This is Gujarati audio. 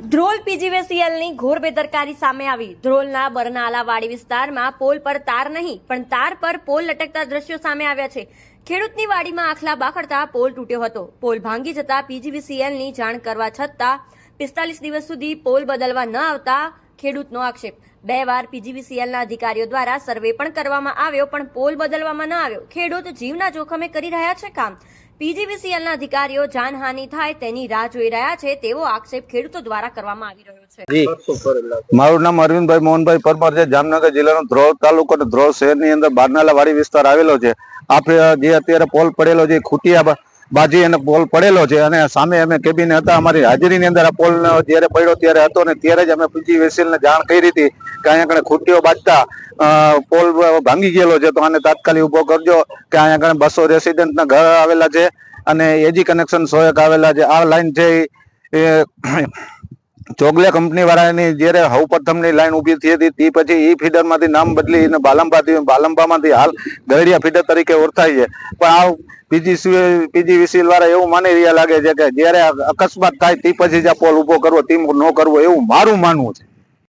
ધ્રોલ પીજીવીસીએલની ઘોર બેદરકારી સામે આવી. ધ્રોલના બરનાલાવાડી વિસ્તારમાં પોલ પર તાર નહીં, પણ તાર પર પોલ લટકતા દ્રશ્યો સામે આવ્યા છે. ખેડૂતની વાડીમાં આખલા બાખડતા પોલ તૂટ્યો હતો. પોલ ભાંગી જતા પીજીવીસીએલની જાણ કરવા છતાં પિસ્તાલીસ દિવસ સુધી પોલ બદલવા ન આવતા ખેડૂતનો આક્ષેપ. બે વાર પીજીવીસીએલના અધિકારીઓ દ્વારા સર્વે પણ કરવામાં આવ્યો, પણ પોલ બદલવામાં ન આવ્યો. ખેડૂત જીવના જોખમે કરી રહ્યા છે કામ. પીજીવીસીએલના અધિકારીઓ જાનહાનિ થાય તેની રાહ જોઈ રહ્યા છે તેવો આક્ષેપ ખેડૂતો દ્વારા કરવામાં આવી રહ્યો છે. મારું નામ અરવિંદભાઈ મોહનભાઈ પરમાર છે. જામનગર જિલ્લાનો ધ્રોલ તાલુકો ધ્રોલ શહેરની અંદર બારનાલા વાડી વિસ્તાર આવેલો છે. આપણે જે અત્યારે પોલ પડેલો છે ખૂટિયા બાજી એને પોલ પડેલો છે અને સામે અમે કેબિન હતા, અમારી હાજરીની અંદર આ પોલ જ્યારે પડ્યો ત્યારે હતો ને ત્યારે જ અમે પીજી વેસીલને જાણ કરી હતી કે અહીંયા કણે ખૂટીઓ બાજતા પોલ ભાંગી ગયેલો છે, તો આને તાત્કાલિક ઊભો કરજો કે અહીંયા કણે બસો રેસિડેન્ટના ઘર આવેલા છે અને એજી કનેક્શન સોયક આવેલા છે. આ લાઈન છે એ ચોગલે કંપની વાળાની જ્યારે હવ પ્રથમની લાઈન ઊભી થઈ હતી, તે પછી એ ફીડરમાંથી નામ બદલી અને બાલંબાથી, બાલંબામાંથી હાલ ગરડિયા ફીડર તરીકે ઓળખાય છે. પણ આ પીજી પીજી વિસીલ વાળા એવું માની રહ્યા લાગે છે કે જ્યારે અકસ્માત થાય, તે પછી જ આ પોલ ઊભો કરવો, તે ન કરવો એવું મારું માનવું છે.